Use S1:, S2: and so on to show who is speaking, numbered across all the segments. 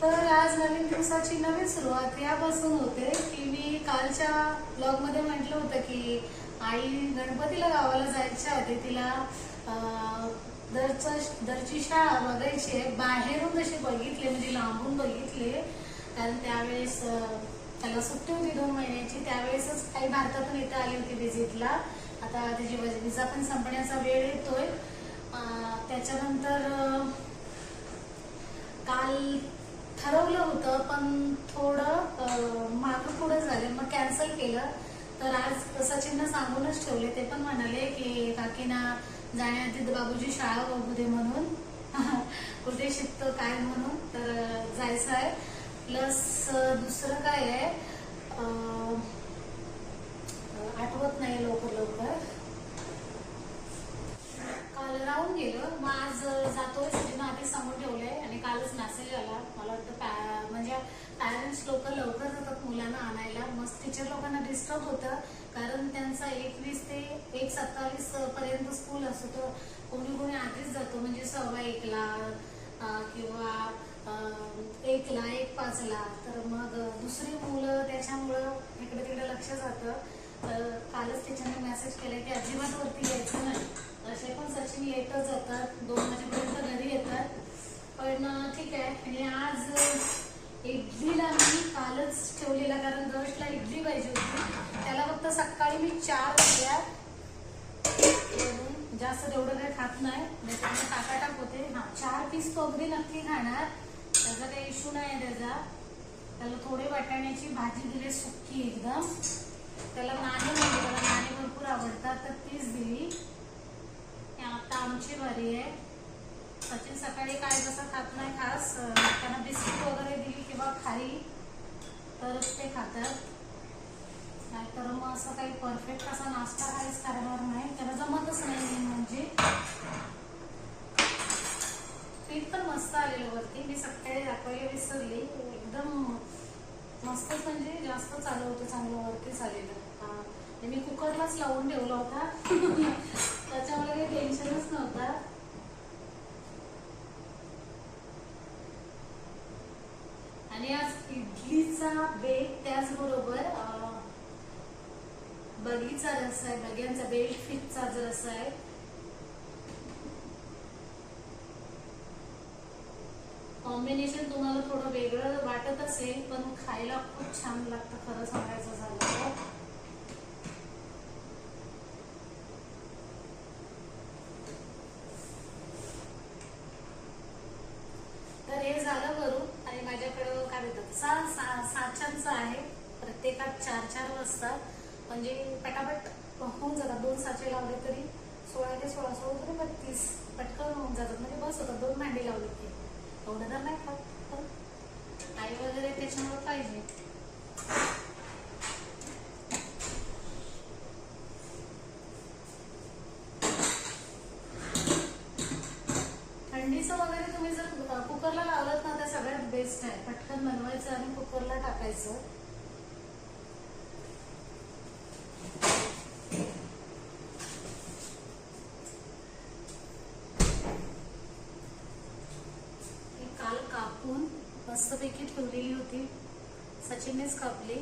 S1: तर आज नवीन दिवसाची नवीन सुरुवात. यापासून होते की मी कालच्या ब्लॉगमध्ये म्हटलं होतं की आई गणपतीला गावाला जायच्या आधी तिला दरचं दरची शाळा बघायची आहे. बाहेरून जशी बघितले म्हणजे लांबून बघितले. कारण त्यावेळेस त्याला सुट्टी होती दोन महिन्याची. त्यावेळेसच काही भारतातून इथं आली होती व्हिजिटला आता त्याची विजा पण संपण्याचा वेळ येतोय. त्याच्यानंतर काल ठरवलं होतं पण थोडं मागं पुढे झाले. मग कॅन्सल केलं. तर आज सचिननं सांगूनच ठेवले. ते पण म्हणाले की काकीना जाण्याआधी बाबूजी शाळा बघू दे म्हणून. कुठे शिकतो काय म्हणून? तर जायचं आहे. प्लस दुसरं काय आहे? आठवत नाही लवकर लवकर. काल राहून गेलं. मग आज जातोय. सचिन आधी सांगून ठेवलंय. कालच मेसेज आला. मला वाटतं म्हणजे पॅरेंट्स लोक लवकर जातात मुलांना आणायला. मग टीचर लोकांना डिस्टर्ब होतं. कारण त्यांचा एकवीस ते एक सत्तावीस पर्यंत स्कूल असतो. तर कोणी कोणी आधीच जातो. म्हणजे सव्वा एकला किंवा एकला एक पाचला. तर मग दुसरी मुलं त्याच्यामुळं इकडे तिकडे लक्ष जातं. तर कालच त्याच्याने मेसेज केला की अजिबात वरती यायचं नाही. असे पण सचिन लेटच जातात. दोन वाजेपर्यंत घरी पण ठीक आहे. आणि आज इडलीला मी कालच ठेवलेला कारण दशला इडली पाहिजे होती. त्याला फक्त सकाळी मी चार दिल्या जास्त तेवढं काही खात नाही. त्याच्यामुळे टाका टाक होते. हा चार पीस तो अगदी नक्की खाणार. त्याचा काही इश्यू नाही त्याचा. त्याला थोडी वाटाण्याची भाजी दिली सुक्की एकदम. त्याला नाणे म्हणजे त्याला नाणे भरपूर आवडतात तर तीच दिली. आता आमची बारी आहे. सचिन सकाळी काय जसं खात नाही खास त्यांना बिस्किट वगैरे दिली किंवा खारी तरच ते खातात. नाहीतर मग असं काही परफेक्ट असा नाश्ता काहीच करणार नाही. त्याला जमतच नाही म्हणजे. पीठ पण मस्त आलेलं वरती. मी सकाळी दाखवायला विसरली. एकदम मस्तच म्हणजे जास्त चालू होतं चांगलं वरतीच आलेलं. मी कुकरलाच लावून ठेवला होता. त्याच्यामुळे काही टेन्शनच नव्हता. आणि आज इडलीचा बेट त्याचबरोबर बगीचा रस आहे. बग्यांचा बेल्ट फिटचा रस आहे. कॉम्बिनेशन तुम्हाला थोडं वेगळं वाटत असेल पण खायला खूप छान लागतं खरं सांगायचं झालं तर तर हे झालं वरून आणि माझ्याकडं सहा सा सा आहे. प्रत्येकात चार चार असतात म्हणजे पटापट होऊन जातात. दोन साचे लावले तरी सोळा ते सोळा सोळा तरी बत्तीस पटकन होऊन जातात. म्हणजे बस होतात. दोन भांडी लावले की. एवढं तर नाही फक्त पण आई वगैरे त्याच्यामुळे पाहिजे थंडीचं वगैरे तुम्ही जर कुकरला लावलात ना तर सगळ्यात बेस्ट आहे पटकन बनवायचं आणि कुकरला टाकायचं. काल कापून मस्तपैकी ठेवलेली होती. सचिननेच कापली.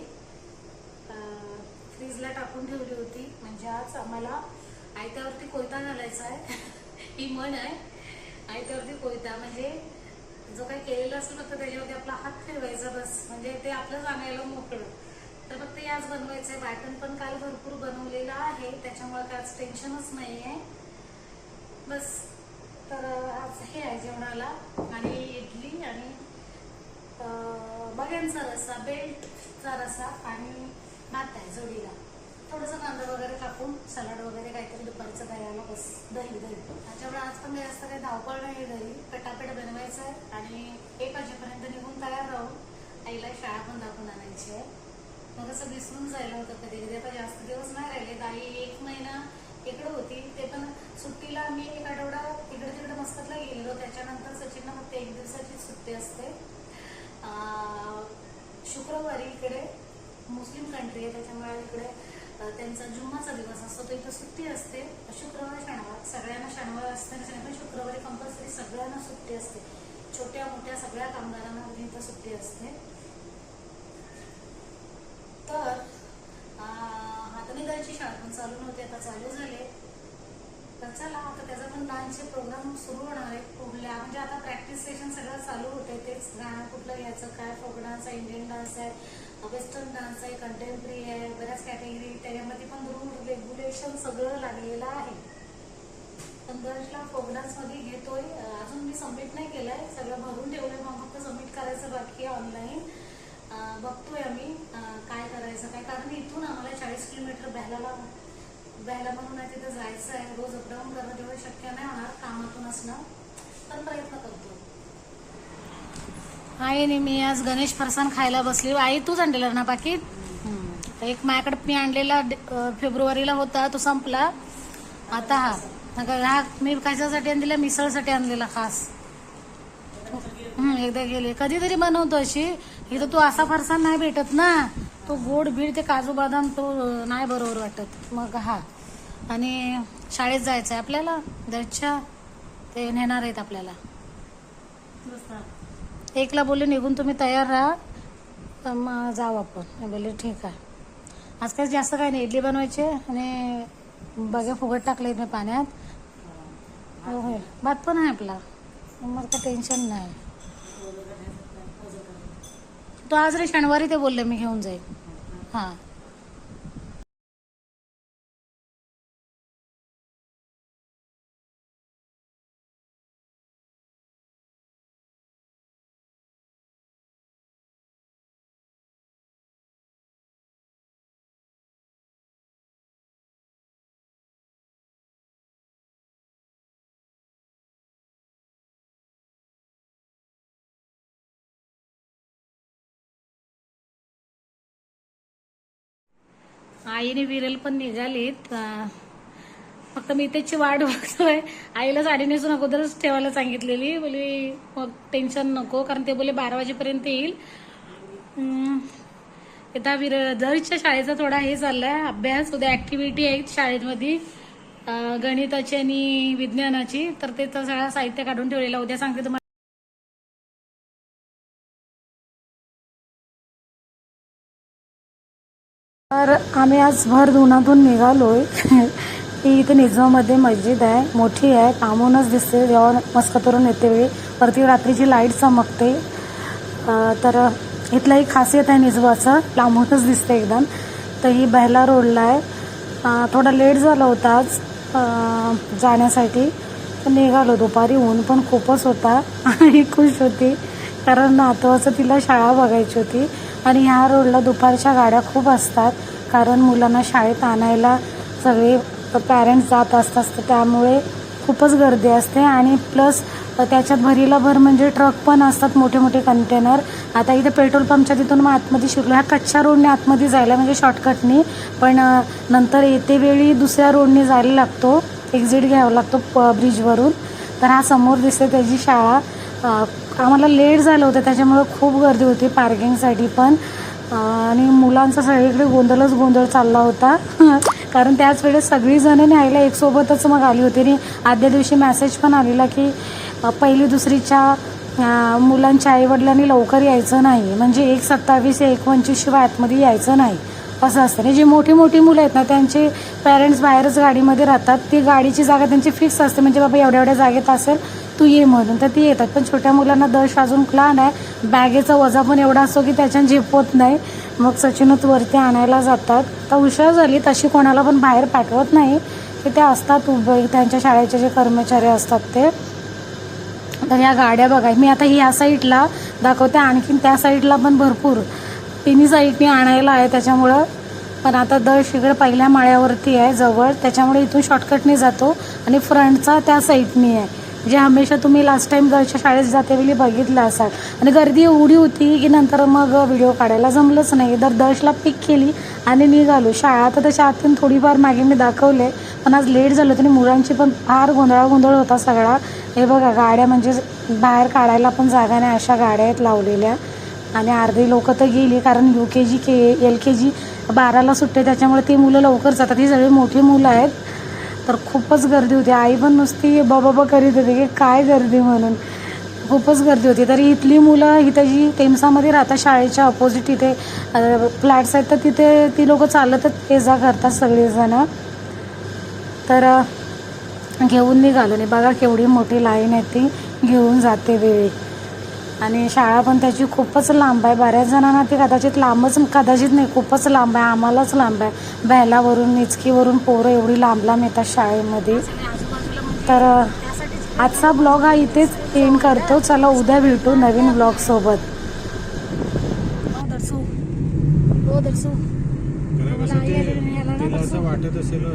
S1: अं, फ्रीजला टाकून ठेवली होती. म्हणजे आज आम्हाला आयत्यावरती कोयता घालायचा आहे. ही म्हण आहे. आयत्यावरती कोयता. म्हणजे जो काही केलेला असलं तर त्याच्यावरती आपला हात फिरवायचा बस. म्हणजे ते आपलं आणायला मोकळं. तर फक्त याच आज आहे बॅटन पण काल भरपूर बनवलेलं आहे. त्याच्यामुळे काय टेन्शनच नाही आहे बस. तर आज हे आहे जेवणाला. आणि इडली आणि बघ्यांचा रसा बेल्टचा रसा आणि भात आहे जोडीला थोडंसं कांदा वगैरे कापून सलाड वगैरे काहीतरी दुपारचं द्यायला बस दही दही. त्याच्यामुळे आज पण जास्त काही धावपळ नाही घरी. पटापट बनवायचं आहे आणि एक वाजेपर्यंत निघून तयार राहून आईला शाळा पण दाखवून आणायची आहे. मग असं विसरून जायला होतं कधी कधी. आता जास्त दिवस नाही राहिले. आई एक महिना इकडे होती. ते पण सुट्टीला मी एक आठवडा इकडे तिकडे मस्कतला गेलेलो. त्याच्यानंतर सचिनला फक्त एक दिवसाची सुट्टी असते. शुक्रवारी इकडे मुस्लिम कंट्री आहे. त्याच्यामुळे इकडे त्यांचा जुम्माचा दिवस असतो तो इथं सुट्टी असते. शुक्रवार शनिवार सगळ्यांना शनिवार असते आणि शुक्रवारी कंपल्सरी सगळ्यांना सुट्टी असते. छोट्या मोठ्या सगळ्या कामगारांना इथं सुट्टी असते. तर अं, शाळा पण चालू नव्हती आता चालू झाले. तर चला आता त्याचा पण डान्सचे प्रोग्राम सुरू होणार आहे पुढल्या म्हणजे आता प्रॅक्टिस सेशन सगळं चालू होते तेच गाणं कुठलं घ्यायचं काय फोक डान्स आहे इंडियन डान्स आहे वेस्टर्न डान्स आहे कंटेम्पररी आहे बऱ्याच कॅटेगरी त्याच्यामध्ये पण रूल रेग्युलेशन सगळं लागलेलं आहे. पण दर्शला फोक डान्समध्ये घेतोय. अजून मी सबमिट नाही केलंय. सगळं भरून ठेवलंय. मग फक्त सबमिट करायचं बाकी आहे ऑनलाईन बघतोय आम्ही काय करायचं काय. कारण इथून आम्हाला चाळीस किलोमीटर बॅलाला बॅला म्हणून आहे तिथं जायचं आहे. रोज अपडाऊन करणं तेवढं शक्य नाही होणार. कामातून असणं. पण प्रयत्न करतो आई नाही मी आज गणेश फरसाण खायला बसली. आई तूच आणलेला ना पाकिट? एक माझ्याकडे मी आणलेला फेब्रुवारीला होता तो संपला. आता हा नका हा मी कशासाठी आणलेला? मिसळसाठी आणलेला खास. एकदा गेले. कधीतरी बनवतो अशी. इथं तू असा फरसाण नाही भेटत ना. तो गोड बीड ते काजू बदाम तो नाही बरोबर वाटत. मग हा. आणि शाळेत जायचं आहे आपल्याला. दरच्या ते नेणार आहेत आपल्याला. एकला बोलले निघून तुम्ही तयार राहा. तर मग जाऊ आपण. बोलले ठीक आहे. आज काही जास्त काही नाही. इडली बनवायची आणि बघ्या फुगट टाकले मी पाण्यात. हो होय. भात पण आहे आपला. मग काय टेन्शन नाही. तो आज रे शनिवारी ते बोलले मी घेऊन जाईल हां. आईने विरल पण निघालीत. फक्त मी त्याची वाट बघतोय. आईला साडी नेसून अगोदरच ठेवायला सांगितलेली. बोली मग टेन्शन नको कारण ते बोले बारा वाजेपर्यंत येईल. येता आता विर दरच्या शाळेचा थोडा हे चाललाय. अभ्यास उद्या ऍक्टिव्हिटी आहेत शाळेमध्ये. गणिताची आणि विज्ञानाची. तर ते तर सगळं साहित्य काढून ठेवलेलं. उद्या सांगते तुम्हाला तर आम्ही आज भर धुनातून निघालो आहे ही इथे निजाममध्ये मस्जिद आहे मोठी आहे लांबूनच दिसते. जेव्हा मस्कतवरून येते वेळी वरती रात्रीची लाइट चमकते. तर इथला एक खासियत आहे निजवाचं लांबूनच दिसते एकदम. तर ही बहला रोडला आहे. थोडा लेट झाला होता आज जाण्यासाठी. निघालो दुपारी ऊन पण खूपच होता आणि खुश होती. कारण नातवाचं तिला शाळा बघायची होती. आणि ह्या रोडला दुपारच्या गाड्या खूप असतात. कारण मुलांना शाळेत आणायला सगळे पॅरेंट्स जात असतात तर त्यामुळे खूपच गर्दी असते. आणि प्लस त्याच्यात भरीला भर म्हणजे ट्रक पण असतात मोठे मोठे कंटेनर आता इथे पेट्रोल पंपच्या तिथून मग आतमध्ये शिरलो. ह्या कच्च्या रोडने आतमध्ये जायला म्हणजे शॉर्टकटनी पण नंतर येते वेळी दुसऱ्या रोडने जायला लागतो. एक्झिट घ्यावा लागतो प ब्रिजवरून तर हा समोर दिसते त्याची शाळा. आम्हाला लेट झालं होतं त्याच्यामुळं खूप गर्दी होती पार्किंगसाठी पण. आणि मुलांचा सगळीकडे गोंधळच गोंधळ चालला होता. कारण त्याच वेळेस सगळीजण न्यायला एकसोबतच मग आली होती. आणि आदल्या दिवशी मॅसेज पण आलेला की पहिली दुसरीच्या मुलांच्या आईवडिलांनी लवकर यायचं नाही. म्हणजे एक सत्तावीस एक शिवाय आतमध्ये यायचं नाही. असं असतं आणि जी मोठी मोठी मुलं आहेत ना त्यांचे पॅरेंट्स बाहेरच गाडीमध्ये राहतात. ती गाडीची जागा त्यांची फिक्स असते. म्हणजे बाबा एवढ्या एवढ्या जागेत असेल तू ये म्हणून. तर ती येतात. पण छोट्या मुलांना दश अजून लहान आहे. बॅगेचा वजा पण एवढा असतो की त्याच्यानं झेपवत नाही. मग सचिनच वरती आणायला जातात. तर हुशार झाली. तशी कोणाला पण बाहेर पाठवत नाही. की ते असतात उभे. त्यांच्या शाळेचे जे कर्मचारी असतात ते. तर या गाड्या बघा. मी आता ही या साईडला दाखवते. आणखीन त्या साईडला पण भरपूर तिन्ही साईडनी आणायला आहे त्याच्यामुळं. पण आता दश शिगड पहिल्या माळ्यावरती आहे जवळ. त्याच्यामुळे इथून शॉर्टकटने जातो. आणि फ्रंटचा त्या साईडनी आहे. जे हमेशा तुम्ही लास्ट टाईम घरच्या शाळेत जातेवेळी बघितलं असाल. आणि गर्दी एवढी होती की नंतर मग व्हिडिओ काढायला जमलंच नाही. तर दशला पिक केली आणि निघालो. शाळा तर त्याच्या आतून थोडीफार मागे मी दाखवले. पण आज लेट झालं होतं आणि मुलांची पण फार गोंधळागोंधळ होता सगळा. हे बघा गाड्या म्हणजे बाहेर काढायला पण जागा नाही. अशा गाड्या आहेत लावलेल्या. आणि अर्धी लोक तर गेली कारण you K G K L के जी बाराला सुट्टे त्याच्यामुळे ती मुलं लवकर जातात. ही सगळी मोठी मुलं आहेत. तर खूपच गर्दी होती. आई पण नुसती बाबा करीत होती की काय गर्दी म्हणून. खूपच गर्दी होती. तरी इथली मुलं इथे जी टेम्सामध्ये राहतात शाळेच्या अपोजिट इथे फ्लॅट्स आहेत तर तिथे ती लोकं चालतच ये जा करतात सगळेजणं. तर घेऊन निघालो. नाही बघा केवढी मोठी लाईन आहे ती. घेऊन जाते वेळी. आणि शाळा पण त्याची खूपच लांब आहे. बऱ्याच जणांना ती कदाचित लांबच कदाचित नाही खूपच लांब आहे. आम्हालाच लांब आहे. बेलावरून निचकीवरून पोरं एवढी लांब लांब येतात शाळेमध्ये. तर आजचा ब्लॉग हा इथेच एंड करतो. चला उद्या भेटू नवीन ब्लॉग सोबत.
S2: खरं कसं ते तिला असं वाटत असेल हो,